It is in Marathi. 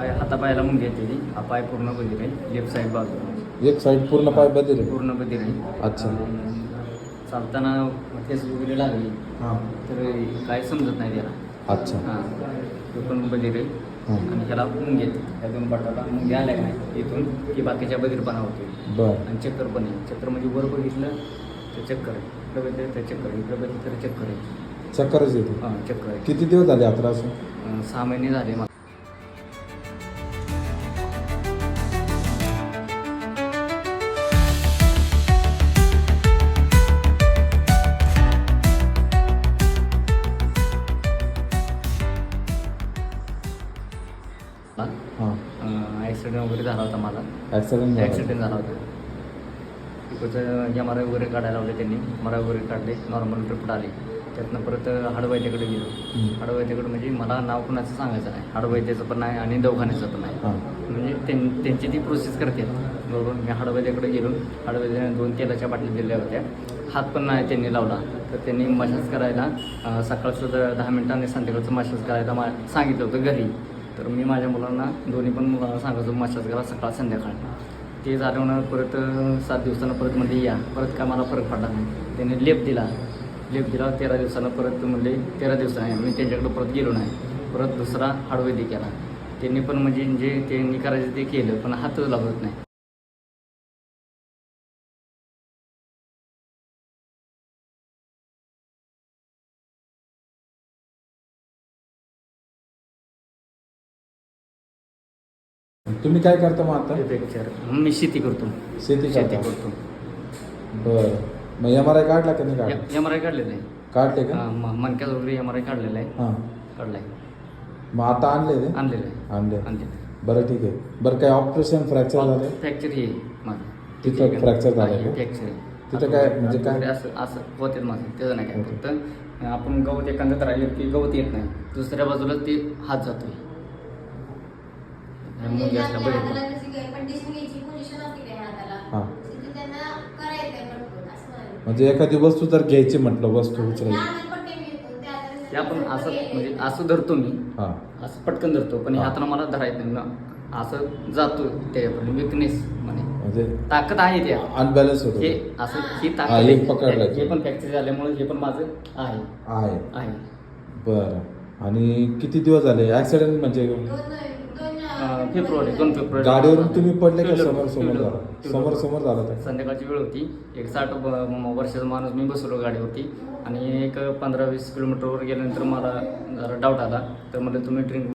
काय हातापायाला मुंगी ती हा पाय पूर्ण बधीर आहे. लेफ्ट साईड बाजू एक साईड पूर्ण पाय बदल आहे? पूर्ण बधीर आहे. अच्छा. चालताना ठेस वगैरे लागली हां. तर काय समजत नाही त्याला. अच्छा. हां. तो पण बधीर आहे. हां. आणि ह्याला मुंगी येते ह्या दोन बटाटा मुंगी आल्या का नाही इथून की बाकीच्या बधीरपणा होतो बरं. आणि चक्कर पण आहे. चक्कर म्हणजे वर बघितलं तर चक्कर आहे. इकडं बघितलं तर चक्कर आहे. इकडं बघितलं तर चक्कर आहे. चक्करच येते. हां चक्कर आहे. किती दिवस झाले यात्रा असून अं, सहा महिने झाले मला. ॲक्सिडेंट वगैरे झाला होता मला ॲक्सिडेंट झाला. ॲक्सिडेंट झाला होता. तिकडचं एम आर आय वगैरे काढायला लावले त्यांनी एम आर आय वगैरे काढले नॉर्मल रिपोर्ट आले. त्यातनं परत हाडवैद्याकडे गेलो. हाडवैद्याकडे म्हणजे मला नाव कुणाचं सांगायचं नाही. हाडवैद्याचं पण नाही आणि दवाखान्याचं पण नाही. म्हणजे त्यां- त्यांची ती प्रोसेस करते. बरोबर? मी हाडवैद्याकडे गेलो. हाडवैद्याने दोन तेलाच्या बाटल्या दिल्या होत्या. हात पण नाही त्यांनी लावला. तर त्यांनी मसाज करायला सकाळचं दहा मिनिटांनी संध्याकाळचं मसाज करायला मा सांगितलं होतं घरी. तर मी माझ्या मुलांना दोन्ही पण मुलांना सांगायचो मसाज करा सकाळ संध्याकाळ. ते झाल्यावर परत सात दिवसानं परत म्हणजे या परत काय मला फरक पडला नाही. त्याने लेप दिला. लेप दिला तेरा दिवसानं परत म्हणले तेरा दिवसाने मी त्यांच्याकडे परत गेलो नाही. परत दुसरा हाडवेदी केला. त्यांनी पण म्हणजे जे त्यांनी करायचं ते केलं पण हातच लागत नाही. तुम्ही काय करता मग आता? फ्रॅक्चर मी शेती करतो. शेती शेती करता. करतो बरं. मग एम आर आय काढला का नाही काढला? एम आर आय काढलेलं आहे काढले का? हा, म- मणक्यात वगैरे एम आर आय काढलेला आहे. हां. काढलाय. मग आता आणले ते? आणलेलं आहे. आणले. आणले. बरं ठीक आहे. बरं काय ऑपरेशन फ्रॅक्चर झालं? फ्रॅक्चर हे आहे माझं. तिथं fracture झालंय का? फ्रॅक्चर आहे तिथं काय- म्हणजे काय? असं असं होते माझं त्याचं नाही काय. फक्त आपण गवत एखाद्यात राहिलं की गवत येत नाही. दुसऱ्या बाजूला ते हात जातोय. म्हणजे मुंगी असल्या आपल्या बघितलं हाताला जशी काही condition घ्यायची position असते काही हाताला, हां. तिथे त्यांना करायचं आहे पटकन, असं म्हणाले. म्हणजे एखादी वस्तू जर घ्यायची म्हटलं वस्तू त्या उचलायची. घेतो, त्या ते आपण असं म्हणजे. असं धरतो मी. हां. असं पटकन धरतो पण हा. हातानं मला धरायचं नाही ना. असं जातो त्याच्यापर्यंत विकनेस म्हणे. म्हणजे ताकद आहे त्या अनबॅलन्स होतो. हे असं ही. हा, ताकद हे आहे. पकडलं. हे पण फ्रॅक्चर झाल्यामुळे हे पण माझं आहे. आहे. आहे. बरं. आणि किती दिवस झाले? ऍक्सिडेंट म्हणजे दोन- अं, फेब्रुवारी दोन फेब्रुवारी. गाडीवरून तुम्ही पडले का समोर समोर झाला? समोर समोर झाला संध्याकाळची वेळ होती. एक साठ ब- म- वर्षाचा माणूस मी बसलो गाडीवरती. आणि एक पंधरा वीस किलोमीटरवर गेल्यानंतर मला जरा डाऊट आला. तर म्हणलं तुम्ही ड्रिंक